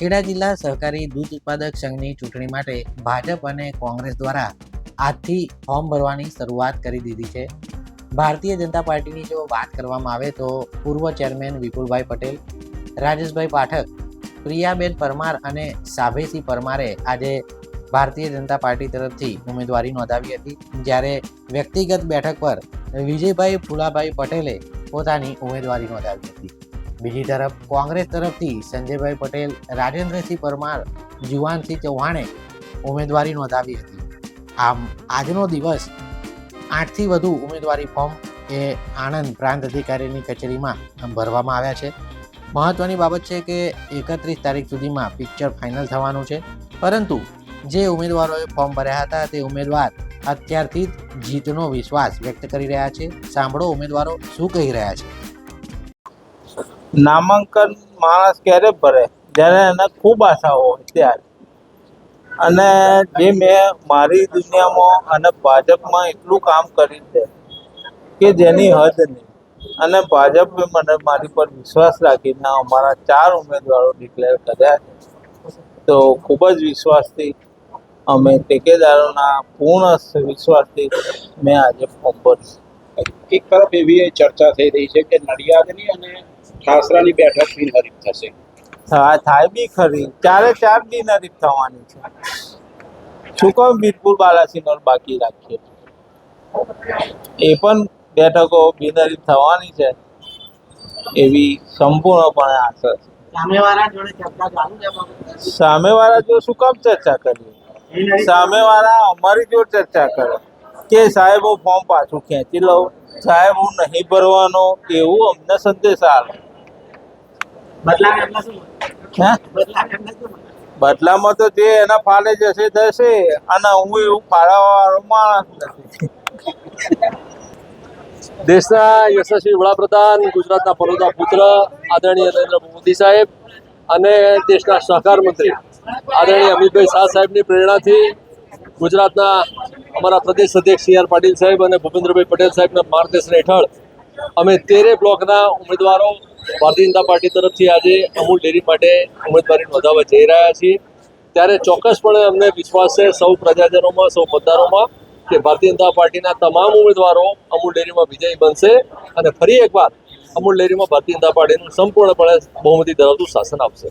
ખેડા જિલ્લા સહકારી દૂધ ઉત્પાદક સંઘની ચૂંટણી માટે ભાજપ અને કોંગ્રેસ દ્વારા આજથી ફોર્મ ભરવાની શરૂઆત કરી દીધી છે. ભારતીય જનતા પાર્ટીની જો વાત કરવામાં આવે તો પૂર્વ ચેરમેન વિપુલભાઈ પટેલ, રાજેશભાઈ પાઠક, પ્રિયાબેન પરમાર અને સાભેસિંહ પરમારે આજે ભારતીય જનતા પાર્ટી તરફથી ઉમેદવારી નોંધાવી હતી. જ્યારે વ્યક્તિગત બેઠક પર વિજયભાઈ ફુલાભાઈ પટેલે પોતાની ઉમેદવારી નોંધાવી હતી. બીજી તરફ કોંગ્રેસ તરફથી સંજયભાઈ પટેલ, રાજેન્દ્રસિંહ પરમાર જુવાનસિંહ ચૌહાણે ઉમેદવારી નોંધાવી હતી. આમ, આજનો દિવસ આઠથી વધુ ઉમેદવારી ફોર્મ એ આણંદ પ્રાંત અધિકારીની કચેરીમાં ભરવામાં આવ્યા છે. મહત્વની બાબત છે કે એકત્રીસ તારીખ સુધીમાં પિક્ચર ફાઇનલ થવાનું છે. પરંતુ જે ઉમેદવારોએ ફોર્મ ભર્યા હતા તે ઉમેદવાર અત્યારથી જ જીતનો વિશ્વાસ વ્યક્ત કરી રહ્યા છે. સાંભળો ઉમેદવારો શું કહી રહ્યા છે. નામાંકન માણસ ક્યારે ભરે? જ્યારે એને ખૂબ આશા હોય ત્યારે. અને જે મેં મારી દુનિયામાં અને ભાજપમાં એટલું કામ કર્યું છે કે જેની હદ નહીં. અને ભાજપે મને મારી પર વિશ્વાસ રાખીને અમારા ચાર ઉમેદવારો ડિક્લેર કર્યા છે. તો ખૂબ જ વિશ્વાસથી અમે ટેકેદારોના પૂર્ણ વિશ્વાસથી મેં આજે ફોર્મ ભર્યું. એક તરફ એવી ચર્ચા થઈ રહી છે કે નડિયાદની અને ઠાસરાની બેઠક બિનહરીફ થશે. થાય બી ખરી. ચારે ચાર બિનહરીફ થવાની છે. શું કહું વીરપુર બાલાસિનોર બાકી રાખીએ. એ પણ બેઠકો બિનહરીફ થવાની છે. એવી સંપૂર્ણપણે આશા છે. ચર્ચા ચાલુ છે આ સામેવાળા જો શું કામ ચર્ચા કરીએ? સામેવાળા અમારી જો ચર્ચા કરે. કે સાહેબ હું ફોર્મ પાછું ખેંચી લઉં. સાહેબ હું નહીં ભરવાનો એવું અમને સંદેશ આવે બદલાવ એમને શું હે બદલાવ એમને શું બદલામાં તો જે એના ફાળે જશે થશે અને હું એવું ફાળાવાળો માણસ દેશના યશસ્વી વડાપ્રધાન, ગુજરાતના પરોદા પુત્ર, આદરણીય નરેન્દ્ર મોદી સાહેબ અને દેશના સહકાર મંત્રી આદરણીય અમિતભાઈ શાહ સાહેબની પ્રેરણાથી ગુજરાતના અમારા પ્રદેશ અધ્યક્ષ સી આર પાટીલ સાહેબ અને ભૂપેન્દ્રભાઈ પટેલ સાહેબના માર્ગદર્શન હેઠળ અમે તેરે બ્લોકના ઉમેદવારો ભારતીય જનતા પાર્ટી તરફથી આજે અમૂલ ડેરી માટે ઉમેદવારી નોંધાવવા જઈ રહ્યા છીએ. ત્યારે ચોક્કસપણે અમને વિશ્વાસ છે સૌ પ્રજાજનોમાં, સૌ મતદારોમાં કે ભારતીય જનતા પાર્ટીના તમામ ઉમેદવારો અમૂલ ડેરીમાં વિજયી બનશે અને ફરી એકવાર અમૂલ ડેરીમાં ભારતીય જનતા પાર્ટીનું સંપૂર્ણપણે બહુમતી ધરાવતું શાસન આપશે.